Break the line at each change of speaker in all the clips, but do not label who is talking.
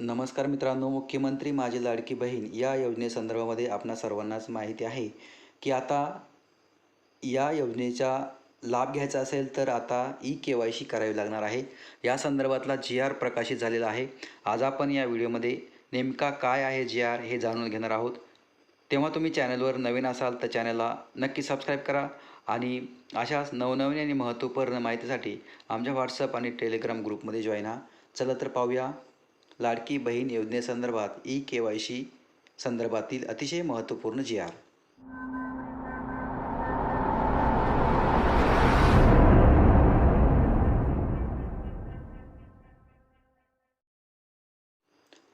नमस्कार मित्रांनो मुख्यमंत्री माझी लाडकी बहीण या योजनेसंदर्भामध्ये आपणा सर्वांनाच माहिती आहे की आता या योजनेचा लाभ घ्यायचा असेल तर आता ई के वाय सी करावी लागणार आहे. या संदर्भातला जी आर प्रकाशित झालेला आहे. आज आपण या व्हिडिओमध्ये नेमका काय आहे जी आर हे जाणून घेणार आहोत. तेव्हा तुम्ही चॅनलवर नवीन असाल तर चॅनलला नक्की सबस्क्राईब करा आणि अशाच नवनवीन आणि महत्त्वपूर्ण माहितीसाठी आमच्या व्हॉट्सअप आणि टेलिग्राम ग्रुपमध्ये जॉईन हा चला तर पाहूया. लाडकी बहीण योजनेसंदर्भात ई के वाय सी संदर्भातील अतिशय महत्त्वपूर्ण जी आर.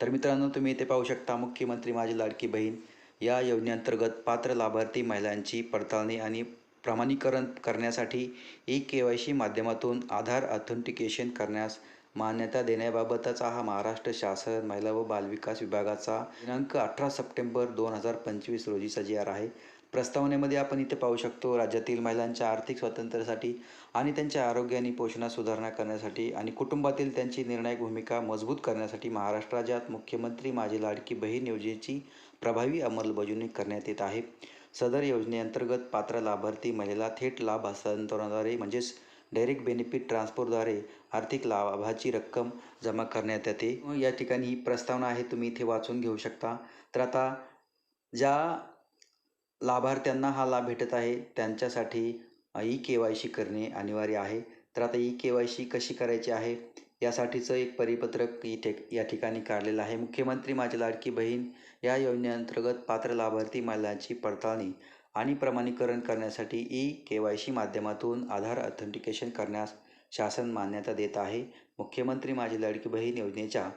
तर मित्रांनो तुम्ही इथे पाहू शकता मुख्यमंत्री माझी लाडकी बहीण या योजनेअंतर्गत पात्र लाभार्थी महिलांची पडताळणी आणि प्रमाणीकरण करण्यासाठी ई के वाय सी माध्यमातून आधार ऑथेंटिकेशन करण्यास मान्यता देण्याबाबतचा हा महाराष्ट्र शासन महिला व बालविकास विभागाचा दिनांक अठरा सप्टेंबर दोन हजार पंचवीस रोजीचा जी आर आहे. प्रस्तावनेमध्ये आपण इथे पाहू शकतो राज्यातील महिलांच्या आर्थिक स्वातंत्र्यासाठी आणि त्यांच्या आरोग्य आणि पोषणात सुधारणा करण्यासाठी आणि कुटुंबातील त्यांची निर्णायक भूमिका मजबूत करण्यासाठी महाराष्ट्र राज्यात मुख्यमंत्री माझी लाडकी बहीण योजनेची प्रभावी अंमलबजावणी करण्यात येत आहे. सदर योजनेअंतर्गत पात्र लाभार्थी महिलेला थेट लाभ हस्तांतरणाद्वारे म्हणजेच डायरेक्ट बेनिफिट ट्रान्सफरद्वारे आर्थिक लाभाची रक्कम जमा करण्यात येते. या ठिकाणी ही प्रस्तावना आहे तुम्ही इथे वाचून घेऊ शकता. तर आता ज्या लाभार्थ्यांना हा लाभ भेटत आहे त्यांच्यासाठी ई के वाय सी करणे अनिवार्य आहे. तर आता ई के वाय सी कशी करायची आहे यासाठीचं एक परिपत्रक इथे या ठिकाणी काढलेलं आहे. मुख्यमंत्री माझी लाडकी बहीण या योजनेअंतर्गत पात्र लाभार्थी महिलांची पडताळणी आणि प्रमाणीकरण करण्यासाठी ई के वाय सी माध्यमातून आधार ऑथेंटिकेशन करण्यास शासन मान्यता देत आहे. मुख्यमंत्री माझी लाडकी बहीण योजनेच्या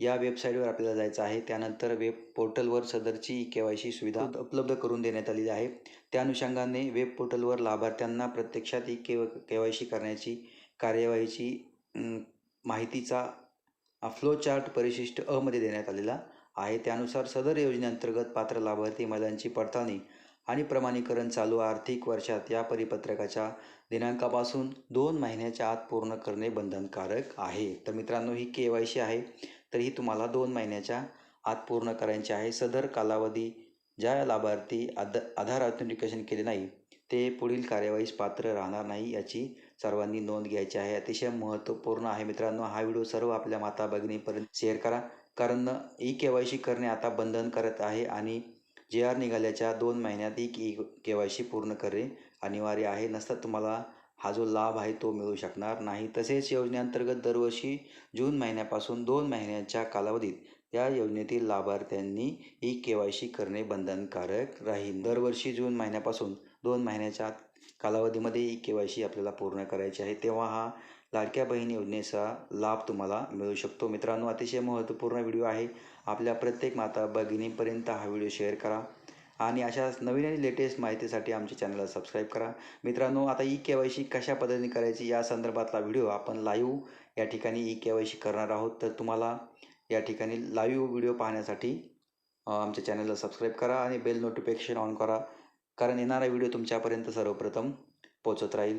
या वेबसाईटवर आपल्याला जायचं आहे. त्यानंतर वेब पोर्टलवर सदरची ई के वाय सी सुविधा उपलब्ध करून देण्यात आलेली आहे. त्या अनुषंगाने वेब पोर्टलवर लाभार्थ्यांना प्रत्यक्षात E K K Y C करण्याची कार्यवाहीची माहितीचा फ्लो चार्ट परिशिष्ट अमध्ये देण्यात आलेला आहे. त्यानुसार सदर योजनेअंतर्गत पात्र लाभार्थी महिलांची पडताळणी आणि प्रमाणीकरण चालू आर्थिक वर्षात या परिपत्रकाच्या दिनांकापासून दोन महिन्याच्या आत पूर्ण करणे बंधनकारक आहे. तर मित्रांनो ही के वाय सी आहे. तर ही तुम्हाला दोन महिन्याच्या आत पूर्ण करायची आहे. सदर कालावधी ज्या लाभार्थी आध आधार ऑथेंटिकेशन केले नाही ते पुढील कार्यवाहीस पात्र राहणार नाही याची सर्वांनी नोंद घ्यायची आहे. अतिशय महत्त्वपूर्ण आहे मित्रांनो हा व्हिडिओ सर्व आपल्या माता भगिनीपर्यंत शेअर करा. कारण ई के वाय सी करणे आता बंधन करत आहे आणि जे आर निघाल्याच्या दोन महिन्यात ई के वाय सी पूर्ण करणे अनिवार्य आहे नसता तुम्हाला हा जो लाभ आहे तो मिळू शकणार नाही. तसेच योजनेअंतर्गत दरवर्षी जून महिन्यापासून दोन महिन्याच्या कालावधीत या योजनेतील लाभार्थ्यांनी ई के वाय सी करणे बंधनकारक राहील. दरवर्षी जून महिन्यापासून दोन महिन्याच्या कालावधीमध्ये ई के वाय सी आपल्याला पूर्ण करायची आहे. तेव्हा हा लाडक्या बहीण योजनेचा लाभ तुम्हाला मिळू शकतो. मित्रांनो अतिशय महत्त्वपूर्ण व्हिडिओ आहे. आपल्या प्रत्येक माता भगिनीपर्यंत हा व्हिडिओ शेअर करा आणि अशाच नवीन आणि लेटेस्ट माहितीसाठी आमच्या चॅनलला सबस्क्राईब करा. मित्रांनो आता ई के वाय सी कशा पद्धतीने करायची या संदर्भातला व्हिडिओ आपण लाईव्ह या ठिकाणी ई के वाय सी करणार आहोत. तर तुम्हाला या ठिकाणी लाईव्ह व्हिडिओ पाहण्यासाठी आमच्या चॅनलला सबस्क्राईब करा आणि बेल नोटिफिकेशन ऑन करा. कारण येणारा व्हिडिओ तुमच्यापर्यंत सर्वप्रथम पोचत राहील.